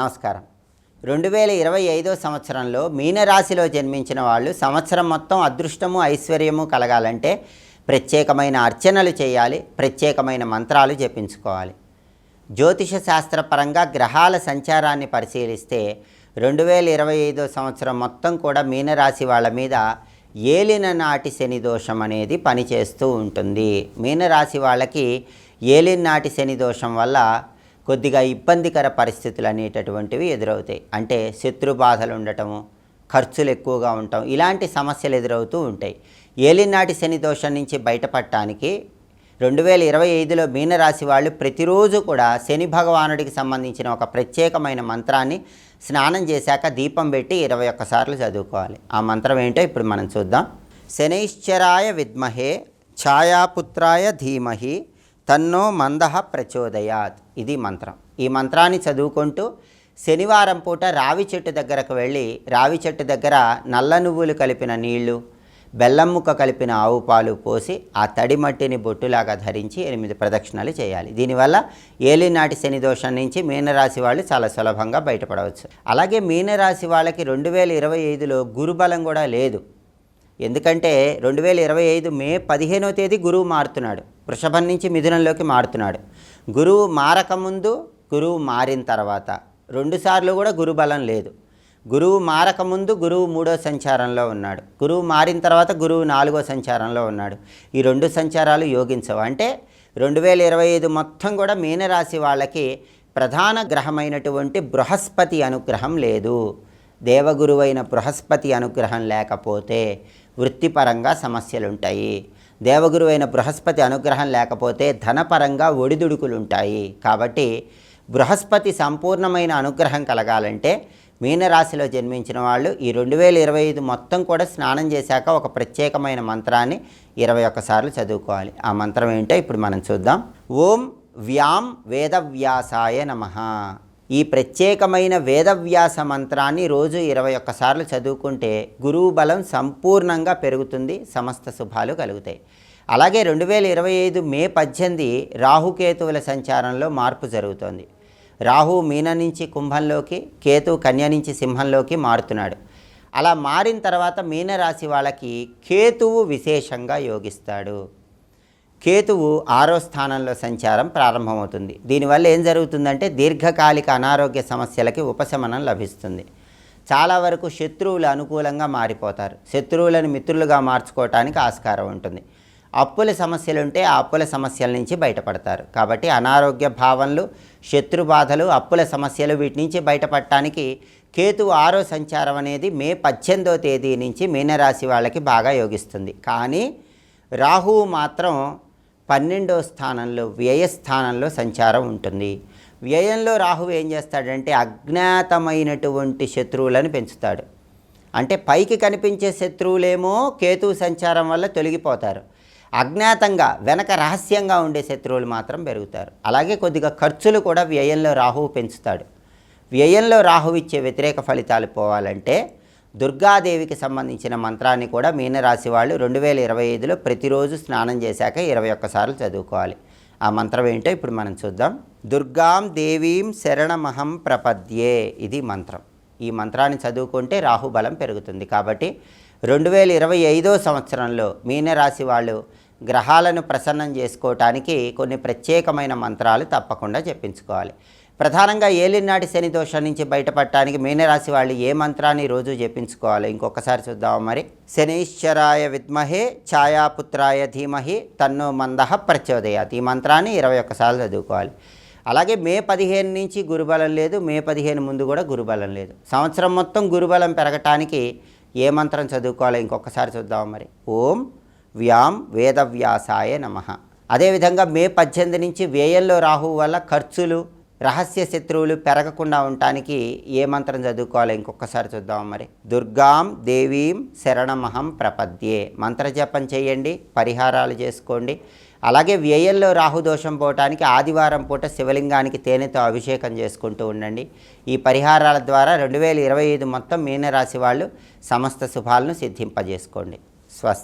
నమస్కారం. రెండు వేల ఇరవై ఐదో సంవత్సరంలో మీనరాశిలో జన్మించిన వాళ్ళు సంవత్సరం మొత్తం అదృష్టము ఐశ్వర్యము కలగాలంటే ప్రత్యేకమైన అర్చనలు చేయాలి ప్రత్యేకమైన మంత్రాలు జపించుకోవాలి. జ్యోతిష శాస్త్రపరంగా గ్రహాల సంచారాన్ని పరిశీలిస్తే రెండు వేల ఇరవై ఐదో సంవత్సరం మొత్తం కూడా మీనరాశి వాళ్ళ మీద ఏలిన నాటి శని దోషం అనేది పనిచేస్తూ ఉంటుంది. మీనరాశి వాళ్ళకి ఏలిన నాటి శని దోషం వల్ల కొద్దిగా ఇబ్బందికర పరిస్థితులు అనేటటువంటివి ఎదురవుతాయి. అంటే శత్రు బాధలు ఉండటము ఖర్చులు ఎక్కువగా ఉండటం ఇలాంటి సమస్యలు ఎదురవుతూ ఉంటాయి. ఏలినాటి శని దోషం నుంచి బయటపడటానికి రెండు వేల ఇరవై ఐదులో మీనరాశి వాళ్ళు ప్రతిరోజు కూడా శని భగవానుడికి సంబంధించిన ఒక ప్రత్యేకమైన మంత్రాన్ని స్నానం చేశాక దీపం పెట్టి ఇరవై ఒక్కసార్లు చదువుకోవాలి. ఆ మంత్రం ఏంటో ఇప్పుడు మనం చూద్దాం. శనైశ్చరాయ విద్మహే ఛాయాపుత్రాయ ధీమహి తన్నో మందహ ప్రచోదయాత్. ఇది మంత్రం. ఈ మంత్రాన్ని చదువుకుంటూ శనివారం పూట రావి చెట్టు దగ్గరకు వెళ్ళి రావి చెట్టు దగ్గర నల్ల నువ్వులు కలిపిన నీళ్ళు బెల్లం ముక్క కలిపిన ఆవు పాలు పోసి ఆ తడి మట్టిని బొట్టులాగా ధరించి ఎనిమిది ప్రదక్షిణలు చేయాలి. దీనివల్ల ఏలినాటి శని దోషం నుంచి మీనరాశి వాళ్ళు చాలా సులభంగా బయటపడవచ్చు. అలాగే మీనరాశి వాళ్ళకి రెండు వేల ఇరవై ఐదులో గురుబలం కూడా లేదు. ఎందుకంటే రెండు వేల ఇరవై ఐదు మే పదిహేనో తేదీ గురువు మారుతున్నాడు. వృషభం నుంచి మిథునంలోకి మారుతున్నాడు. గురువు మారకముందు గురువు మారిన తర్వాత రెండుసార్లు కూడా గురుబలం లేదు. గురువు మారకముందు గురువు మూడో సంచారంలో ఉన్నాడు. గురువు మారిన తర్వాత గురువు నాలుగో సంచారంలో ఉన్నాడు. ఈ రెండు సంచారాలు యోగించవు. అంటే రెండు వేల ఇరవై ఐదు మొత్తం కూడా మీనరాశి వాళ్ళకి ప్రధాన గ్రహమైనటువంటి బృహస్పతి అనుగ్రహం లేదు. దేవగురువైన బృహస్పతి అనుగ్రహం లేకపోతే వృత్తిపరంగా సమస్యలుంటాయి. దేవగురువైన బృహస్పతి అనుగ్రహం లేకపోతే ధనపరంగా ఒడిదుడుకులుంటాయి. కాబట్టి బృహస్పతి సంపూర్ణమైన అనుగ్రహం కలగాలంటే మీనరాశిలో జన్మించిన వాళ్ళు ఈ రెండు వేల ఇరవై ఐదు మొత్తం కూడా స్నానం చేశాక ఒక ప్రత్యేకమైన మంత్రాన్ని ఇరవై ఒక్కసార్లు చదువుకోవాలి. ఆ మంత్రం ఏంటో ఇప్పుడు మనం చూద్దాం. ఓం వ్యాం వేదవ్యాసాయ నమ. ఈ ప్రత్యేకమైన వేదవ్యాస మంత్రాన్ని రోజు ఇరవై ఒక్కసార్లు చదువుకుంటే గురువు బలం సంపూర్ణంగా పెరుగుతుంది సమస్త శుభాలు కలుగుతాయి. అలాగే రెండు వేల ఇరవై ఐదు మే పద్దెనిమిది రాహుకేతువుల సంచారంలో మార్పు జరుగుతోంది. రాహు మీన నుంచి కుంభంలోకి కేతు కన్య నుంచి సింహంలోకి మారుతున్నాడు. అలా మారిన తర్వాత మీనరాశి వాళ్ళకి కేతువు విశేషంగా యోగిస్తాడు. కేతువు ఆరో స్థానంలో సంచారం ప్రారంభమవుతుంది. దీనివల్ల ఏం జరుగుతుందంటే దీర్ఘకాలిక అనారోగ్య సమస్యలకి ఉపశమనం లభిస్తుంది. చాలా వరకు శత్రువులు అనుకూలంగా మారిపోతారు. శత్రువులను మిత్రులుగా మార్చుకోవటానికి ఆస్కారం ఉంటుంది. అప్పుల సమస్యలు ఉంటే ఆ అప్పుల సమస్యల నుంచి బయటపడతారు. కాబట్టి అనారోగ్య భావనలు శత్రు బాధలు అప్పుల సమస్యలు వీటి నుంచి బయటపడటానికి కేతువు ఆరో సంచారం అనేది మే పద్దెనిమిదో తేదీ నుంచి మీనరాశి వాళ్ళకి బాగా యోగిస్తుంది. కానీ రాహువు మాత్రం పన్నెండో స్థానంలో వ్యయస్థానంలో సంచారం ఉంటుంది. వ్యయంలో రాహువు ఏం చేస్తాడంటే అజ్ఞాతమైనటువంటి శత్రువులను పెంచుతాడు. అంటే పైకి కనిపించే శత్రువులేమో కేతువు సంచారం వల్ల తొలగిపోతారు. అజ్ఞాతంగా వెనక రహస్యంగా ఉండే శత్రువులు మాత్రం పెరుగుతారు. అలాగే కొద్దిగా ఖర్చులు కూడా వ్యయంలో రాహువు పెంచుతాడు. వ్యయంలో రాహువు ఇచ్చే వ్యతిరేక ఫలితాలు పోవాలంటే దుర్గాదేవికి సంబంధించిన మంత్రాన్ని కూడా మీనరాశి వాళ్ళు రెండు వేల ఇరవై ఐదులో ప్రతిరోజు స్నానం చేశాక ఇరవై ఒక్కసార్లు చదువుకోవాలి. ఆ మంత్రం ఏంటో ఇప్పుడు మనం చూద్దాం. దుర్గాం దేవీం శరణమహం ప్రపద్యే ఇది మంత్రం. ఈ మంత్రాన్ని చదువుకుంటే రాహుబలం పెరుగుతుంది. కాబట్టి రెండు వేల ఇరవై ఐదో సంవత్సరంలో మీనరాశి వాళ్ళు గ్రహాలను ప్రసన్నం చేసుకోవటానికి కొన్ని ప్రత్యేకమైన మంత్రాలు తప్పకుండా చెప్పించుకోవాలి. ప్రధానంగా ఏలినాటి శని దోషం నుంచి బయటపడటానికి మీనరాశి వాళ్ళు ఏ మంత్రాన్ని రోజు జపించుకోవాలి? ఇంకొకసారి చూద్దాం మరి. శనీశ్వరాయ విద్మహే ఛాయాపుత్రాయ ధీమహి తన్నో మందహ ప్రచోదయాత్. ఈ మంత్రాన్ని ఇరవై ఒక్కసార్లు చదువుకోవాలి. అలాగే మే పదిహేను నుంచి గురుబలం లేదు మే పదిహేను ముందు కూడా గురుబలం లేదు. సంవత్సరం మొత్తం గురుబలం పెరగటానికి ఏ మంత్రం చదువుకోవాలో? ఇంకొకసారి చూద్దాం మరి. ఓం వ్యాం వేదవ్యాసాయ నమ. అదేవిధంగా మే పద్దెనిమిది నుంచి వ్యయంలో రాహువు వల్ల ఖర్చులు రహస్య శత్రువులు పెరగకుండా ఉండటానికి ఏ మంత్రం చదువుకోవాలి? ఇంకొకసారి చూద్దాం మరి. దుర్గాం దేవీం శరణమహం ప్రపద్యే. మంత్రజపం చేయండి పరిహారాలు చేసుకోండి. అలాగే వ్యయంలో రాహుదోషం పోవటానికి ఆదివారం పూట శివలింగానికి తేనెతో అభిషేకం చేసుకుంటూ ఉండండి. ఈ పరిహారాల ద్వారా రెండు వేల ఇరవై ఐదు మొత్తం మీనరాశి వాళ్ళు సమస్త శుభాలను సిద్ధింపజేసుకోండి.